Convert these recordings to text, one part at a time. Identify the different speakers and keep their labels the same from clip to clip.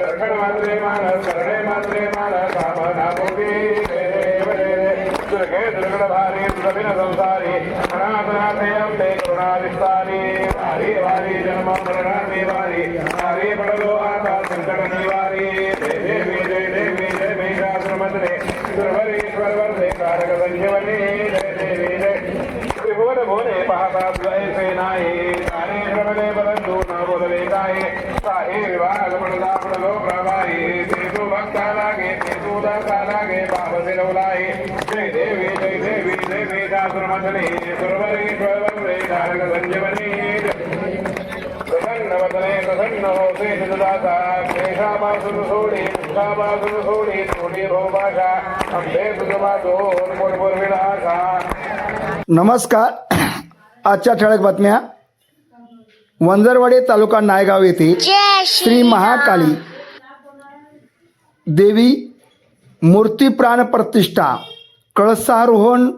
Speaker 1: శరణ మంత్రే మాన శరణే మంత్రే మాన కామనాభూపి దుర్గే దుర్గణ భారీ దురభిన సంసారి అనాథనాథయం తే కరుణాధిస్తాని వారి వారి జన్మ మరణాన్ని వారి వారి పడలో ఆత సంకట నివారి దేవి జయ దేవి జయ మేఘాసుర మంత్రే దుర్వరీశ్వర వర్ధే కారక సంజీవని జయ దేవి జయ భువన భువనే పహతాద్వయసేనాయే తానే శ్రవణే పదంతు నా బుధవేదాయే సాహే వివాహ भक्ता लागे दाता लागे बाब फिरवलाय जय देवी जय देवी जय संजीवनी प्रसन्न वदने प्रसन्न होते सोडी दुःखापासून सोडी सोडी भाषा अंबे दोन आशा
Speaker 2: नमस्कार आजच्या ठळक बातम्या वंजरवाडी तालुका नायगाव येथे श्री महाकाली देवी मूर्ती प्राण प्रतिष्ठा कळसारोहण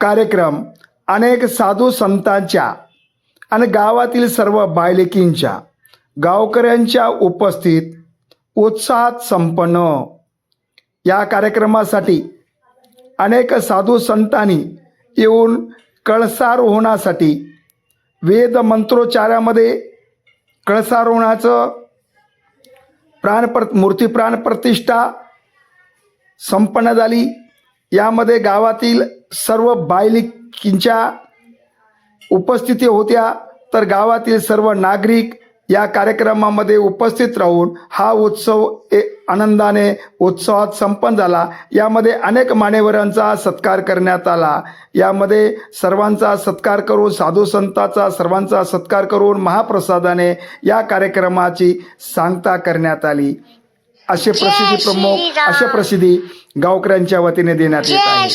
Speaker 2: कार्यक्रम अनेक साधू संतांच्या आणि गावातील सर्व बायलेकींच्या गावकऱ्यांच्या उपस्थित उत्साहात संपन्न. या कार्यक्रमासाठी अनेक साधू संतांनी येऊन कळसारोहणासाठी वेद मंत्रोच्चारामध्ये कळसारोहणाचं प्राणप्र मूर्ती प्राणप्रतिष्ठा संपन्न झाली. यामध्ये गावातील सर्व बायलिकींच्या उपस्थिती होत्या. तर गावातील सर्व नागरिक या कार्यक्रमामध्ये उपस्थित राहून हा उत्सव ए आनंदाने उत्सवात संपन्न झाला. यामध्ये अनेक मान्यवरांचा सत्कार करण्यात आला. यामध्ये सर्वांचा सत्कार करून साधू संतांचा सर्वांचा सत्कार करून महाप्रसादाने या कार्यक्रमाची सांगता करण्यात आली. असे प्रसिद्धी प्रमुख असे प्रसिद्धी गावकऱ्यांच्या वतीने देण्यात येत आहे.